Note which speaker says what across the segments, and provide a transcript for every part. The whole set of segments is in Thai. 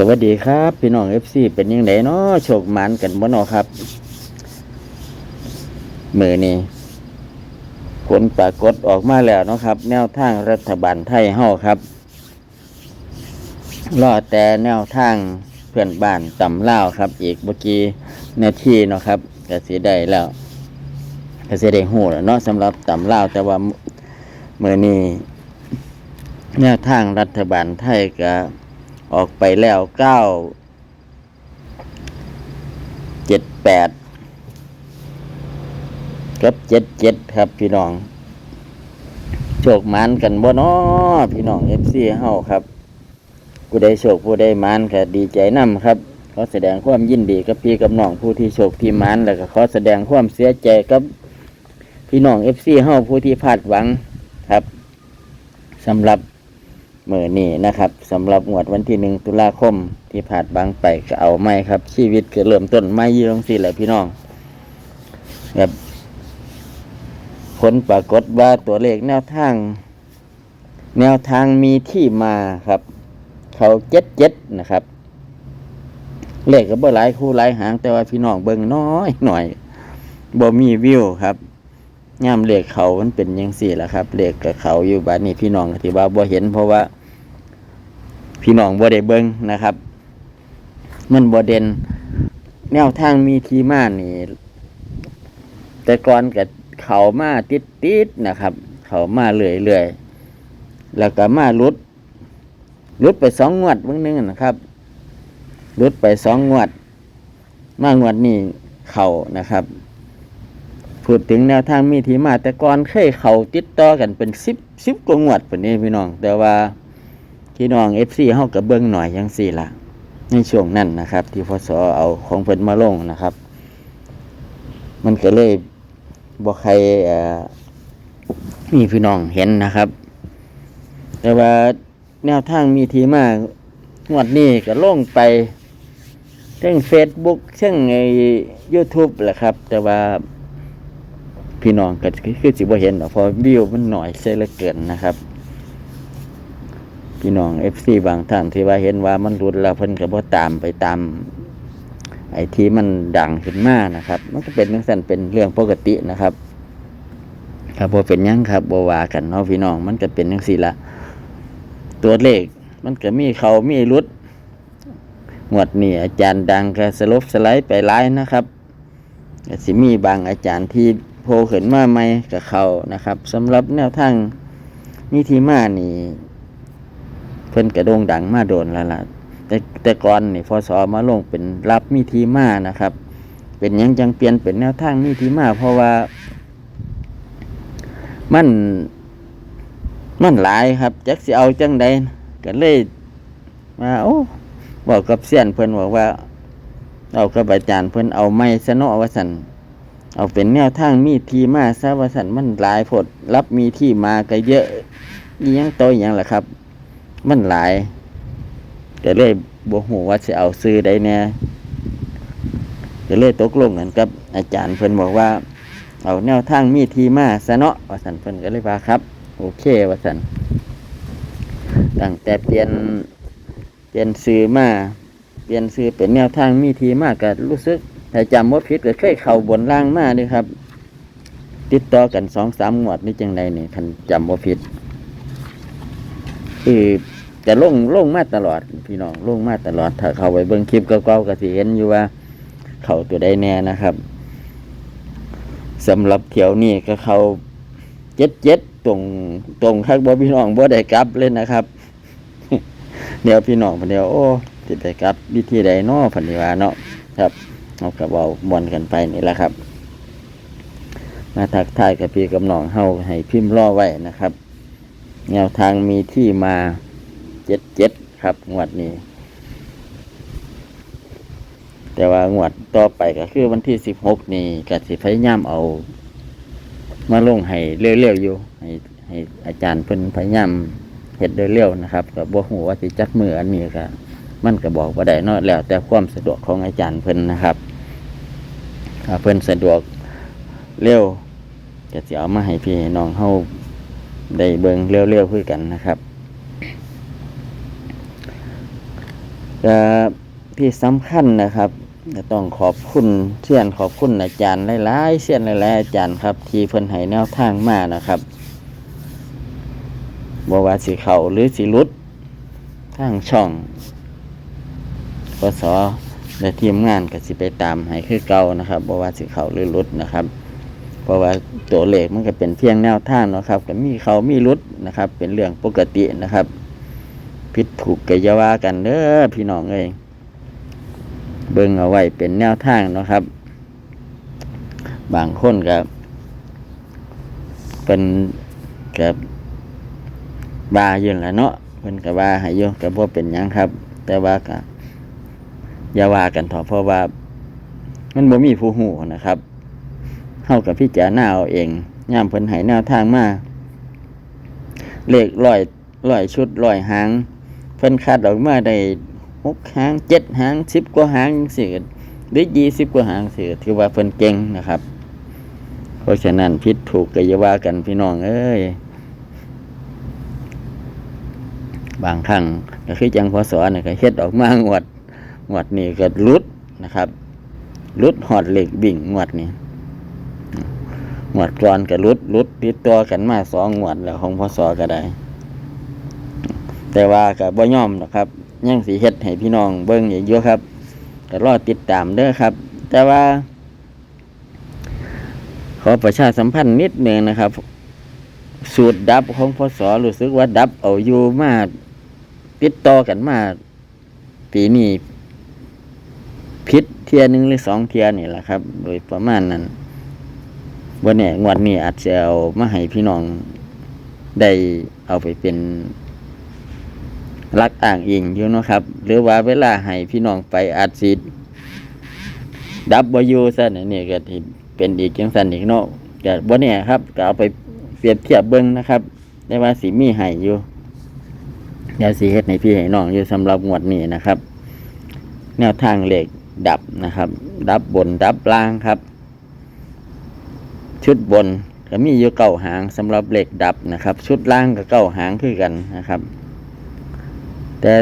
Speaker 1: สวัสดีครับ พี่น้องเอฟซีเป็นยังไงเนาะโชคมานกันบ่เนาะครับ มือนี้ผลปรากฏออกมาแล้วเนาะครับ แนวทางรัฐบาลไทยเฮาครับรอแต่แนวทางเพื่อนบ้านตำเล่าครับ อีกเมื่อกี้นาทีเนาะครับก็สิได้แล้วก็สิได้หูแล้วเนาะสำหรับตำเล่าแต่ว่ามือนี้แนวทางรัฐบาลไทยก็ ออกไปแล้วเก้าเจ็ดแปดกับเจ็ดเจ็ดครับพี่น้อง โชคมานกันบ่น้อพี่น้องเอฟซีเฮาครับผู้ใดโชคผู้ใดหมานก็ดีใจนํครับขอแสดงความยินดีกับพี่กับน้องผู้ที่โชคที่มานแล้วก็ขอแสดงความเสียใจกับพี่น้องเอฟซีเฮาผู้ที่พลาดหวังครับสำหรับ มือนี้นะครับสำหรับงวดวันที่หนึ่งตุลาคมที่ผ่านบางไปก็เอาไม่ครับ ชีวิตก็เริ่มต้นไม่ยืงสิแหละพี่น้องครับผลปรากฏว่าตัวเลขแนวทาง แนวทางมีที่มาครับ เขาเจ็ดเจ็ดนะครับ เลขก็บ่หลายคู่หลายหาง แต่ว่าพี่น้องเบิ่งน้อยหน่อยบ่มีวิวครับย่ามเลขเขามันเป็นยังสี่แหละครับเลขกับเขาอยู่บ้านนี้พี่น้องที่ว่าบ่เห็นเพราะว่า พี่น้องบ่ได้เบิ่งนะครับ มันบ่เด่นแนวทางมีทีมานี่ แต่ก่อนกับเขามาติดติดๆนะครับ เขามาเรื่อยเรื่อยๆแล้วก็มาลุดลุดไปสองงวดเบื้องนึงนะครับลุดไปสองงวด มางวดนี้เขานะครับพูดถึงแนวทางมีทีมาแต่ก่อนเคยเขาติดต่อกันเป็นสิบสิบกว่างวดเป็นนี้พี่น้อง แต่ว่า พี่น้องเอฟซีเฮากับเบิ้งหน่อยยังสี่ละในช่วงนั้นนะครับ ที่พศเอาของเพิ่นมาลงนะครับ มันก็เลยบอกใครมีพี่น้องเห็นนะครับ แต่ว่าแนวทางมีทีมางวดนี้ก็ลงไปเช่งเฟซบุ๊กเช่งไอ้ยูทูบแหละครับ แต่ว่าพี่น้องก็คือสิบ่เห็นหรอกเพราะวิวมันหน่อยเสียเหลือเกินนะครับ พี่น้องเอฟซีบางท่านที่ว่าเห็นว่ามันรุดแล้วเพิ่นก็บ่ตามไปตามไอ้ที่มันดังขึ้นมานะครับ มันก็เป็นจังซั่นเป็นเรื่องปกตินะครับ ครับบ่เป็นยังครับบ่ว่ากันเนาะพี่น้อง มันก็เป็นจังซี่ละตัวเลข มันก็มีเขามีรุดงวดนี้อาจารย์ดังก็สลบสไลด์ไปหลายนะครับก็สิมีบางอาจารย์ที่โผล่ขึ้นมาใหม่กับเขานะครับสำหรับแนวทางมีทีมานี่ พิ่นกระโด่งดังมาโดนแล้วล่ะแต่แต่ก่อนนี่พศมาลงเป็นรับมีทีมานะครับ เป็นยังจังเปลี่ยนเป็นแนวทางมีทีมา เพราะว่า มันมันหลายครับจักสิเอาจังใดก็เลยมาโอ้บอกกับเสียนเพิ่นบอกว่า เอากับอาจารย์เพิ่นเอาไม้สนอวสันเอาเป็นแนวทางมีทีมาซะวสันมันหลายผดรับมีที่มาก็เยอะอีหยังโตอหยังล่ะครับ มันหลายก็เลยบ่ฮู้ว่าสิเอาซื้อใดแน่ก็เลยตกลงกันกับ อาจารย์เพิ่นบอกว่า เอาแนวทางมีทีมาซะเนาะว่าสันเพิ่นก็เลยว่าครับ โอเคว่าสันตั้งแต่เปลี่ยนเปลี่ยนซื้อมาเปลี่ยนซื้อเป็นแนวทางมีทีมากก็รู้สึกถ้าจำว่าผิดก็เคยเข่าบนล่างมาเด้วยครับ ติดต่อกันสองสามงวดนี่จังใดนี่คันจำว่าผิด คือจะลงลงมาตลอด พี่น้องลงมาตลอด ถ้าเข้าไปเบิ่งคลิปเก่าๆก็สิเห็นอยู่ว่า เขาตัวใดแน่นะครับสำหรับเที่ยวนี้ก็เขาเจ็ดเจ็ดตรงตรงข้างบ่พี่น้องบ่ได้กลับเลยนนะครับเดี๋ยวพี่น้องเดี๋ยวโอ้ติดไปกับ วิธีใดเนาะพันธิวาเนาะครับเอากระเบาบอลกันไปนี่แหละครับ มาทักทายกับพี่กับน้องเฮาให้พิมพ์รอไว้นะครับ แนวทางมีที่มาเจ็ดเจ็ดครับ งวดนี้ แต่ว่างวดต่อไปก็คือวันที่สิบหกนี่กสิพยายามเอา มาลงให้เร็วๆอยู่ ให้ให้อาจารย์เพิ่นพยายามเฮ็ดเร็วๆนะครับก็บ่ฮู้ว่าสิจักมืออันนี้ก็มันก็บอกว่าได้เนาแล้ว แต่ความสะดวกของอาจารย์เพิ่นนะครับเพิ่นสะดวกเร็วก็จะเอามาให้พี่น้องเฮา ได้เบิ่งเร็วๆคือกันนะครับที่สำคัญนะครับก็ต้องขอบคุณเชียนขอบคุณอาจารย์หลายๆเชียนหลายๆอาจารย์ครับ ที่เพิ่นให้แนวทางมานะครับบว่าสิเขาหรือสิหลุดทางช่องปสและทีมงานก็สิไปตามให้คือเก่านะครับบว่าสิเขาหรือหลุดนะครับ เพราะว่าตัวเลขมันก็เป็นเพียงแนวทางเนาะครับก็มีเขามีหลุดนะครับ เป็นเรื่องปกตินะครับ ผิดถูกกยาว่ากันเด้อพี่น้องเอ้ยเบิ่งเอาไว้เป็นแนวทางเนาะครับ บางคนก็เป็นกับบาอยู่แหละเนาะเพิ่นก็ว่าให้อยู่ก็บ่เป็นยังครับ แต่ว่าก็อย่าว่ากันถอเพราะว่า มันบ่มีผู้ฮู้นะครับ เฮากับพี่จารณาเอาเองย่ามเพิ่นให้แนวทางมาเลขร้อยร้อยชุดร้อยหาง เพิ่นคัดออกมาได้หกหางเจ็ดหางสิบกว่าหางสิหรือยี่สิบกว่าหางสิถือว่าเพิ่นเก่งนะครับ เพราะฉะนั้นผิดถูกก็อย่าว่ากันพี่น้องเอ้ยบางครั้งก็คือจังพอสอนนี่ก็เฮ็ดออกมางวดงวดนี้ก็หลุดนะครับหลุดหอดเหล็กบิ่งงวดนี้ งวดก่อนก็หลุดหลุดติดตัวกันมาสองงวดแล้วของพอสก็ได้ แต่ว่าก็บ่ยอมนะครับยังสีเฮ็ดให้พี่น้องเบิ่งอีกเยอะครับก็รอติดตามเด้อครับ แต่ว่า ขอประชาสัมพันธ์นิดหนึ่งนะครับ สูตรดับของพศรู้สึกว่าดับเอาอยู่มาติดต่อกันมาปีนี้พิษเทียหนึ่งหรือสองเทียนี่แหละครับ โดยประมาณนั้น วันนี้งวดนี้อาจจะเอามาให้พี่น้องได้เอาไปเป็นรักอ่างอิงอยู่นะครับ หรือว่าเวลาให้พี่น้องไปอาจสิดับบยูซะเนี่ยนี่ก็เป็นอีกจังสันอีกเนาะก็บ่เนี่ยครับก็เอาไปเปรียบเทียบเบิ่งนะครับ ได้ว่าสีมีให้อยู่ยวสีเฮ็ดให้พี่ให้น้องอยู่สำหรับงวดนี้นะครับ แนวทางเหล็กดับนะครับ ดับบนดับล่างครับ ชุดบนก็มีอยู่เก้าหางสำหรับเหล็กดับนะครับ ชุดล่างก็เก้าหางคือกันนะครับ แต่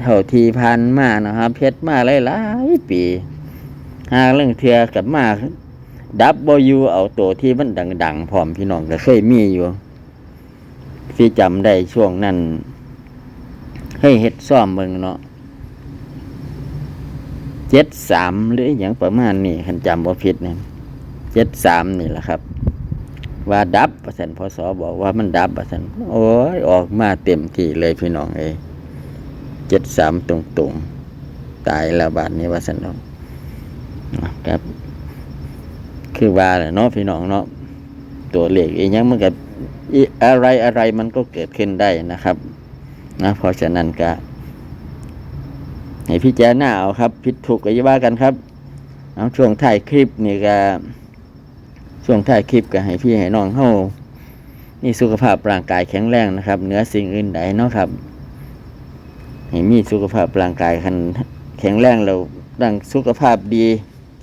Speaker 1: เท่าที่ผ่านมานะครับ เพชรมาหลายปีหาเรื่องเทือกับมาดับบยูเอาตัวที่มันดัง ๆ พร้อมพี่น้องก็เคยมีอยู่ที่จำได้ช่วงนั้นให้เฮ็ดซ่อมเมืองเนาะเจ็ดสามหรืออย่างประมาณนี้คันจำว่าผิดเนี่ย เจ็ดสามนี่แหละครับ ว่าดับประสันพศบอกว่ามันดับประสันโอ้ยออกมาเต็มที่เลยพี่น้องเอ้เจ็ดสามตรงตรงตายแล้วบาทนี้ว่าสันเนาะครับ คือว่าแหละเนาะพี่น้องเนาะตัวเลขอีกอย่างมันก็อีอะไรอะไรมันก็เกิดขึ้นได้นะครับนะเพราะฉะนั้นก็ให้พี่แจารณาเอาครับผิดถูกก็อย่าว่ากันครับ เอาช่วงถ่ายคลิปนี่ก็ ช่วงถ่ายคลิปก็ให้พี่ให้น้องเฮานี่สุขภาพร่างกายแข็งแรงนะครับเหนือสิ่งอื่นใดเนาะครับให้มีสุขภาพร่างกายคันแข็งแรงแล้วร่างสุขภาพดี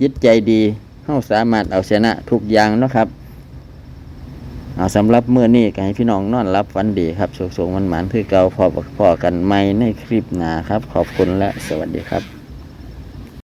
Speaker 1: จิตใจดีเฮาสามารถเอาชนะทุกอย่างเนาะครับเอาสำหรับเมื่อนี้ก็ให้พี่น้องนอนรับฝันดีครับโชคๆมันหมานคือเก่าพอพอกันใหม่ในคลิปหน้าครับ ขอบคุณและสวัสดีครับ